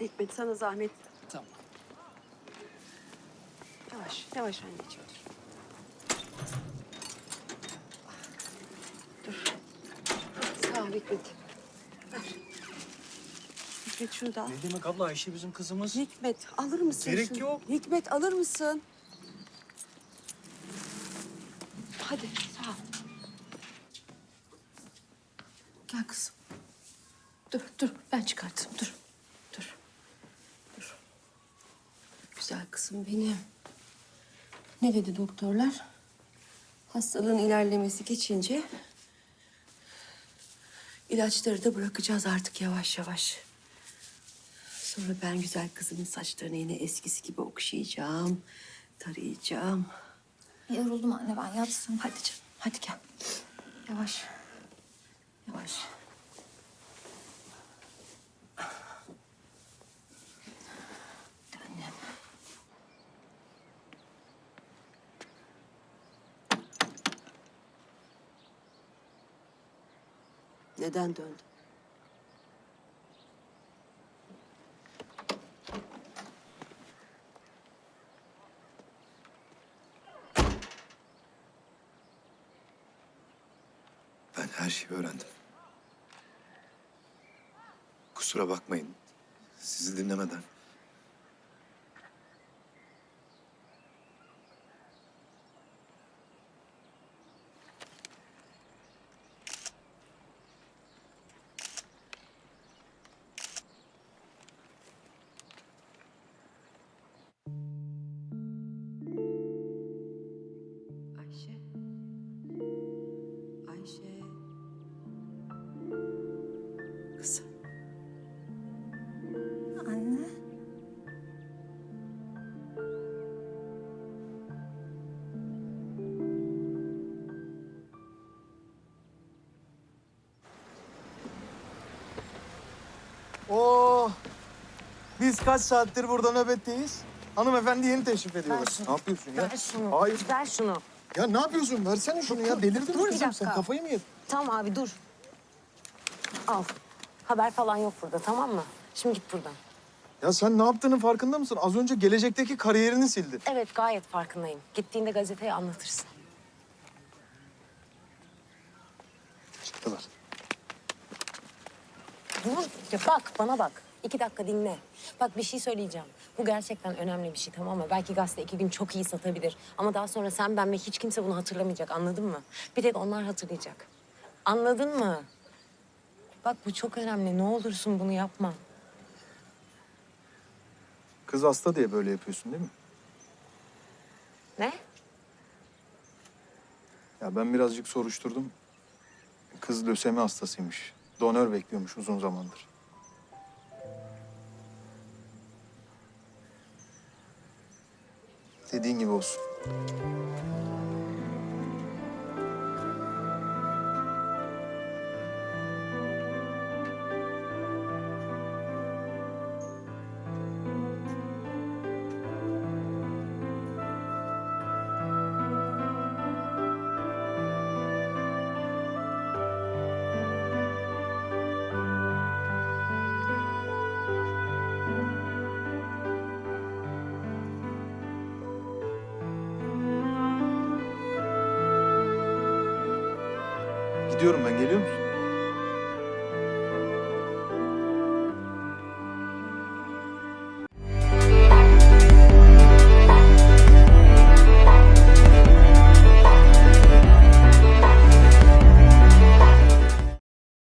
Hikmet sana zahmet. Tamam. Yavaş yavaş anneciğim dur. Dur. Sağ ol Hikmet. Ver. Hikmet şunu da al. Ne demek abla Ayşe bizim kızımız? Hikmet alır mısın? Gerek şunu? yok. Hikmet alır mısın? Hadi sağ ol. Gel kızım. Dur dur ben çıkartırım dur. Dur. Dur. Güzel kızım benim. Ne dedi doktorlar? Hastalığın ilerlemesi geçince ilaçları da bırakacağız artık yavaş yavaş. Sonra ben güzel kızımın saçlarını yine eskisi gibi okşayacağım, tarayacağım. Yoruldum anne ben yatsın. Hadi canım, hadi gel. Yavaş. Yavaş. Neden döndün? Ben her şeyi öğrendim. Kusura bakmayın. Sizi dinlemeden. Oo. Biz kaç saattir burada nöbetteyiz? Hanımefendi yeni teşrif ediyorlar. Ne yapıyorsun ya? Ver şunu. Hayır. Ver şunu. Ya ne yapıyorsun? Versene şunu ya. Delirdin Dur mi bir kızım sen? dakika. Kafayı mı yedin? Tamam abi dur. Al. Haber falan yok burada tamam mı? Şimdi git buradan. Ya sen ne yaptığının farkında mısın? Az önce gelecekteki kariyerini sildin. Evet gayet farkındayım. Gittiğinde gazeteye anlatırsın. Çıktılar. Dur. Ya bak bana bak. İki dakika dinle. Bak bir şey söyleyeceğim. Bu gerçekten önemli bir şey tamam mı? Belki gazete iki gün çok iyi satabilir. Ama daha sonra sen ben ve hiç kimse bunu hatırlamayacak anladın mı? Bir tek onlar hatırlayacak. Anladın mı? Bak bu çok önemli. Ne olursun bunu yapma. Kız hasta diye böyle yapıyorsun değil mi? Ne? Ya ben birazcık soruşturdum. Kız lösemi hastasıymış. Donör bekliyormuş uzun zamandır. Dediğin gibi olsun. Gidiyorum ben. Geliyor musun?